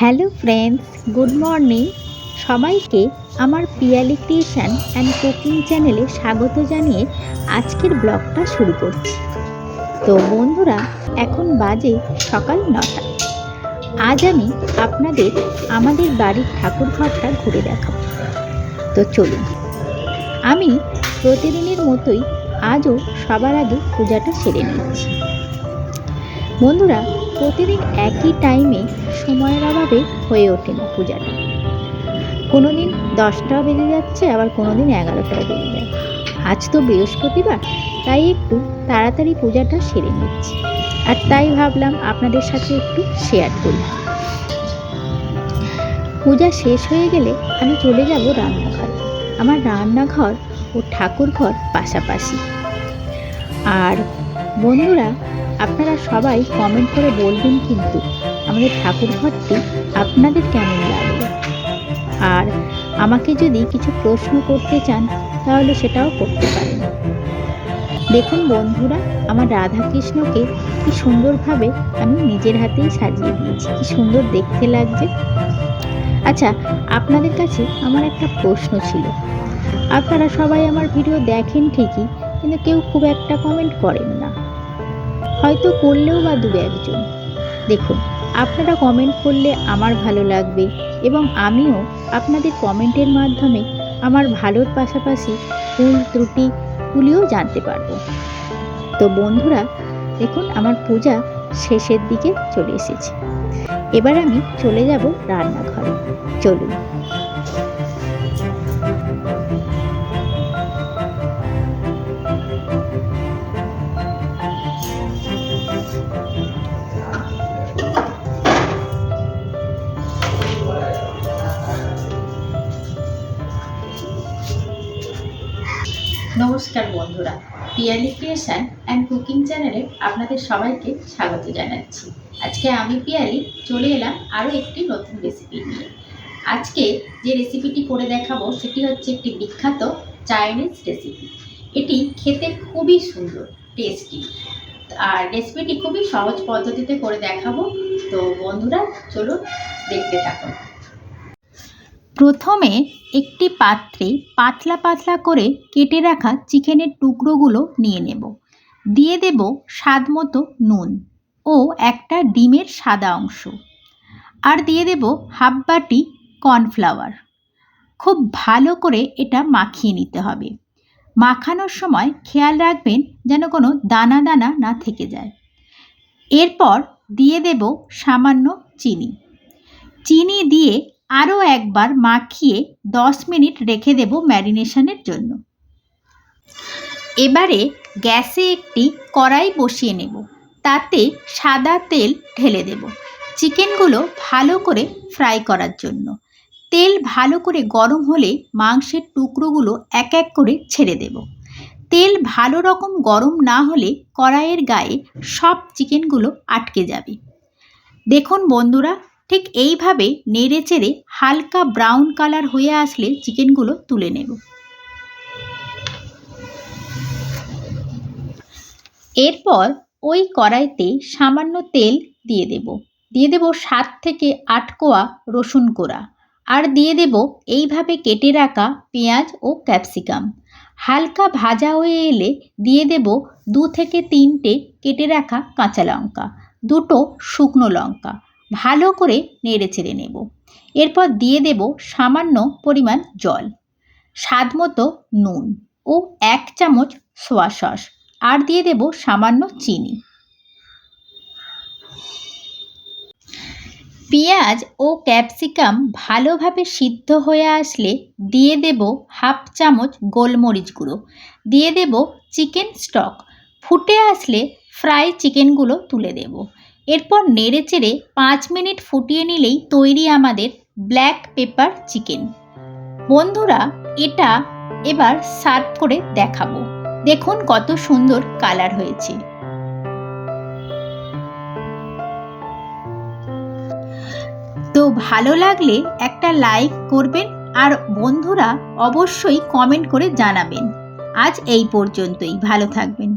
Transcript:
Hello friends, good morning. সবাইকে আমার Piyali creation and cooking চ্যানেলে স্বাগত জানিয়ে আজকের ব্লগটা শুরু করছি। তো বন্ধুরা, এখন বাজে সকাল নটা। আজ আমি আপনাদের আমাদের বাড়ির ঠাকুর ঘরটা ঘুরে দেখাবো। তো চলুন। আমি প্রতিদিনের মতোই আজও সবার আগে পূজাটা সেরে নিচ্ছি। বন্ধুরা প্রতিদিন একই টাইমে সময়ের অভাবে হয়ে ওঠে না পূজাটা। কোনো দিন দশটাও বেজে যাচ্ছে, আবার কোনো দিন এগারোটাও বেজে যাচ্ছে আজ তো বৃহস্পতিবার, তাই একটু তাড়াতাড়ি পূজাটা সেরে নিচ্ছি। আর তাই ভাবলাম আপনাদের সাথে একটু শেয়ার করি। পূজা শেষ হয়ে গেলে আমি চলে যাব রান্নাঘর। আমার রান্নাঘর ও ঠাকুর ঘর পাশাপাশি। আর বন্ধুরা, আপনারা সবাই কমেন্ট করে বলবেন কিন্তু আমাদের ঠাকুর ঘরটি আপনাদের কেমন লাগল? আর আমাকে যদি কিছু প্রশ্ন করতে চান, তাহলে সেটাও করতে পারেন। দেখুন বন্ধুরা, আমার রাধাকৃষ্ণকে কি সুন্দরভাবে আমি নিজের হাতেই সাজিয়ে দিয়েছি। কি সুন্দর দেখতে লাগছে। আচ্ছা আপনাদের কাছে আমার একটা প্রশ্ন ছিল। আপনারা সবাই আমার ভিডিও দেখেন ঠিকই, কিন্তু কেউ খুব একটা কমেন্ট করেন না। হয়তো করলেও বা দু একজন। দেখুন, আপনারা কমেন্ট করলে আমার ভালো লাগবে এবং আমিও আপনাদের কমেন্টের মাধ্যমে আমার ভালোর পাশাপাশি ভুল ত্রুটিগুলিও জানতে পারব। তো বন্ধুরা, দেখুন আমার পূজা শেষের দিকে চলে এসেছে। এবার আমি চলে যাব রান্নাঘরে। চলুন। নমস্কার বন্ধুরা, পিয়ালি ক্রিয়েশন অ্যান্ড কুকিং চ্যানেলে আপনাদের সবাইকে স্বাগত জানাচ্ছি। আজকে আমি পিয়ালি চলে এলাম আরও একটি নতুন রেসিপি নিয়ে। আজকে যে রেসিপিটি করে দেখাবো, সেটি হচ্ছে একটি বিখ্যাত চাইনিজ রেসিপি এটি খেতে খুবই সুন্দর টেস্টি আর রেসিপিটি খুবই সহজ পদ্ধতিতে করে দেখাবো। তো বন্ধুরা, চলুন দেখতে থাকুন। প্রথমে একটি পাত্রে পাতলা পাতলা করে কেটে রাখা চিকেনের টুকরোগুলো নিয়ে নেব। দিয়ে দেব স্বাদ মতো নুন ও একটা ডিমের সাদা অংশ। আর দিয়ে দেব হাফ বাটি কর্নফ্লাওয়ার। খুব ভালো করে এটা মাখিয়ে নিতে হবে। মাখানোর সময় খেয়াল রাখবেন যেন কোনো দানা দানা না থেকে যায়। এরপর দিয়ে দেব সামান্য চিনি। চিনি দিয়ে আরও একবার মাখিয়ে দশ মিনিট রেখে দেব ম্যারিনেশনের জন্য। এবারে গ্যাসে একটি কড়াই বসিয়ে নেব। তাতে সাদা তেল ঢেলে দেব। চিকেনগুলো ভালো করে ফ্রাই করার জন্য। তেল ভালো করে গরম হলে মাংসের টুকরোগুলো এক এক করে ছেড়ে দেব। তেল ভালো রকম গরম না হলে কড়াইয়ের গায়ে সব চিকেনগুলো আটকে যাবে। দেখুন বন্ধুরা ঠিক এইভাবে নেড়ে চেড়ে হালকা ব্রাউন কালার হয়ে আসলে চিকেনগুলো তুলে নেব। এরপর ওই কড়াইতে সামান্য তেল দিয়ে দেব। দিয়ে দেব সাত থেকে আট কোয়া রসুন কোড়া আর দিয়ে দেব এইভাবে কেটে রাখা পেঁয়াজ ও ক্যাপসিকাম। হালকা ভাজা হয়ে এলে দিয়ে দেব দু থেকে তিনটে কেটে রাখা কাঁচা লঙ্কা। দুটো শুকনো লঙ্কা। ভালো করে নেড়ে চেড়ে নেব। এরপর দিয়ে দেব সামান্য পরিমাণ জল। স্বাদ মতো নুন ও এক চামচ সোয়া সস আর দিয়ে দেব সামান্য চিনি। পেঁয়াজ ও ক্যাপসিকাম ভালোভাবে সিদ্ধ হয়ে আসলে দিয়ে দেব হাফ চামচ গোলমরিচ গুঁড়ো। দিয়ে দেব চিকেন স্টক। ফুটে আসলে ফ্রাই চিকেনগুলো তুলে দেবো। এরপর নেড়ে চেড়ে পাঁচ মিনিট ফুটিয়ে নিলেই তৈরি আমাদের ব্ল্যাক পেপার চিকেন। বন্ধুরা, এটা এবার সার্ভ করে দেখাবো। দেখুন কত সুন্দর কালার হয়েছে। তো ভালো লাগলে একটা লাইক করবেন আর বন্ধুরা অবশ্যই কমেন্ট করে জানাবেন। আজ এই পর্যন্তই। ভালো থাকবেন।